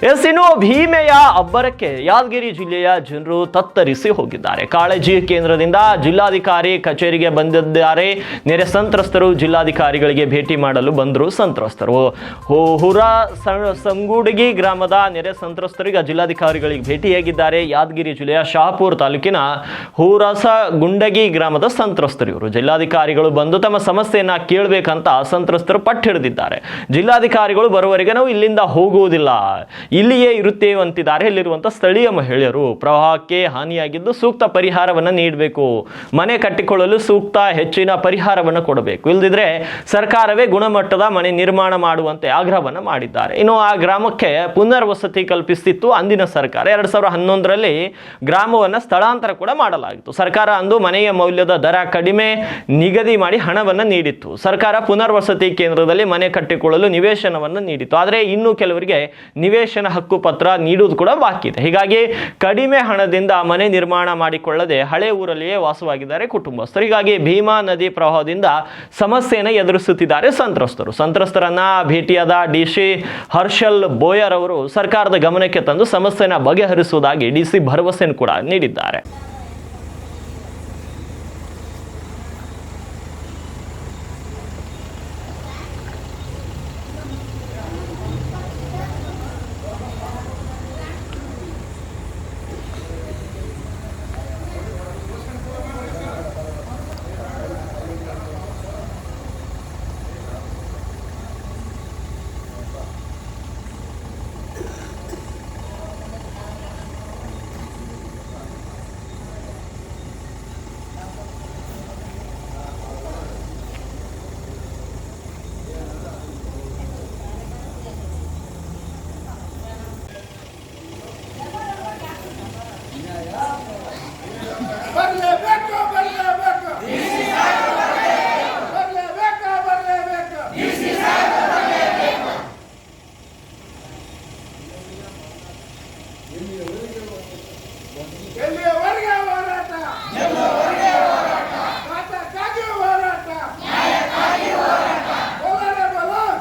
S ಇನ್ನು ಭೀಮೆಯ ಅಬ್ಬರಕ್ಕೆ ಯಾದಗಿರಿ ಜಿಲ್ಲೆಯ ಜನರು ತತ್ತರಿಸಿ ಹೋಗಿದ್ದಾರೆ. ಕಾಳಜಿ ಕೇಂದ್ರದಿಂದ ಜಿಲ್ಲಾಧಿಕಾರಿ ಕಚೇರಿಗೆ ಬಂದಿದ್ದಾರೆ. ನೆರೆ ಸಂತ್ರಸ್ತರು ಜಿಲ್ಲಾಧಿಕಾರಿಗಳಿಗೆ ಭೇಟಿ ಮಾಡಲು ಬಂದರು ಸಂತ್ರಸ್ತರು. ಹುರ ಸಂಗೂಡಗಿ ಗ್ರಾಮದ ನೆರೆ ಸಂತ್ರಸ್ತರಿಗೆ ಜಿಲ್ಲಾಧಿಕಾರಿಗಳಿಗೆ ಭೇಟಿಯಾಗಿದ್ದಾರೆ ಯಾದಗಿರಿ ಜಿಲ್ಲೆಯ ಶಾಹಪುರ ತಾಲೂಕಿನ ಹೂರಸ ಗುಂಡಗಿ ಗ್ರಾಮದ ಸಂತ್ರಸ್ತರು ಇವರು ಜಿಲ್ಲಾಧಿಕಾರಿಗಳು ಬಂದು ತಮ್ಮ ಸಮಸ್ಯೆಯನ್ನ ಕೇಳಬೇಕಂತ ಸಂತ್ರಸ್ತರು ಪಟ್ಟು ಜಿಲ್ಲಾಧಿಕಾರಿಗಳು ಬರುವವರೆಗೆ ನಾವು ಇಲ್ಲಿಂದ ಹೋಗುವುದಿಲ್ಲ. ಇಲ್ಲಿಯೇ ಇರುತ್ತೇವೆ ಅಂತಿದ್ದಾರೆ. ಇಲ್ಲಿರುವಂಥ ಸ್ಥಳೀಯ ಮಹಿಳೆಯರು ಪ್ರವಾಹಕ್ಕೆ ಹಾನಿಯಾಗಿದ್ದು ಸೂಕ್ತ ಪರಿಹಾರವನ್ನು ನೀಡಬೇಕು. ಮನೆ ಕಟ್ಟಿಕೊಳ್ಳಲು ಸೂಕ್ತ ಹೆಚ್ಚಿನ ಪರಿಹಾರವನ್ನು ಕೊಡಬೇಕು. ಇಲ್ಲದಿದ್ರೆ ಸರ್ಕಾರವೇ ಗುಣಮಟ್ಟದ ಮನೆ ನಿರ್ಮಾಣ ಮಾಡುವಂತೆ ಆಗ್ರಹವನ್ನು ಮಾಡಿದ್ದಾರೆ. ಇನ್ನು ಆ ಗ್ರಾಮಕ್ಕೆ ಪುನರ್ವಸತಿ ಕಲ್ಪಿಸ್ತಿತ್ತು ಅಂದಿನ ಸರ್ಕಾರ. ಎರಡು ಸಾವಿರದ ಹನ್ನೊಂದರಲ್ಲಿ ಗ್ರಾಮವನ್ನು ಸ್ಥಳಾಂತರ ಕೂಡ ಮಾಡಲಾಗಿತ್ತು. ಸರ್ಕಾರ ಅಂದು ಮನೆಯ ಮೌಲ್ಯದ ದರ ಕಡಿಮೆ ನಿಗದಿ ಮಾಡಿ ಹಣವನ್ನು ನೀಡಿತ್ತು. ಸರ್ಕಾರ ಪುನರ್ವಸತಿ ಕೇಂದ್ರದಲ್ಲಿ ಮನೆ ಕಟ್ಟಿಕೊಳ್ಳಲು ನಿವೇಶನವನ್ನು ನೀಡಿತ್ತು. ಆದರೆ ಇನ್ನು ಕೆಲವರಿಗೆ ನಿವೇಶನ ಹಕ್ಕು ಪತ್ರ ನೀಡುವುದು ಕೂಡ ಬಾಕಿ ಇದೆ. ಹೀಗಾಗಿ ಕಡಿಮೆ ಹಣದಿಂದ ಮನೆ ನಿರ್ಮಾಣ ಮಾಡಿಕೊಳ್ಳದೆ ಹಳೆ ಊರಲ್ಲಿಯೇ ವಾಸವಾಗಿದ್ದಾರೆ ಕುಟುಂಬಸ್ಥರು. ಹೀಗಾಗಿ ಭೀಮಾ ನದಿ ಪ್ರವಾಹದಿಂದ ಸಮಸ್ಯೆಯನ್ನು ಎದುರಿಸುತ್ತಿದ್ದಾರೆ ಸಂತ್ರಸ್ತರು. ಸಂತ್ರಸ್ತರನ್ನ ಭೇಟಿಯಾದ ಡಿ ಸಿ ಹರ್ಷಲ್ ಬೋಯರ್ ಅವರು ಸರ್ಕಾರದ ಗಮನಕ್ಕೆ ತಂದು ಸಮಸ್ಯೆನ ಬಗೆಹರಿಸುವುದಾಗಿ ಡಿ ಸಿ ಭರವಸೆಯನ್ನು ಕೂಡ ನೀಡಿದ್ದಾರೆ. ಕೇಂದ್ರೀಯ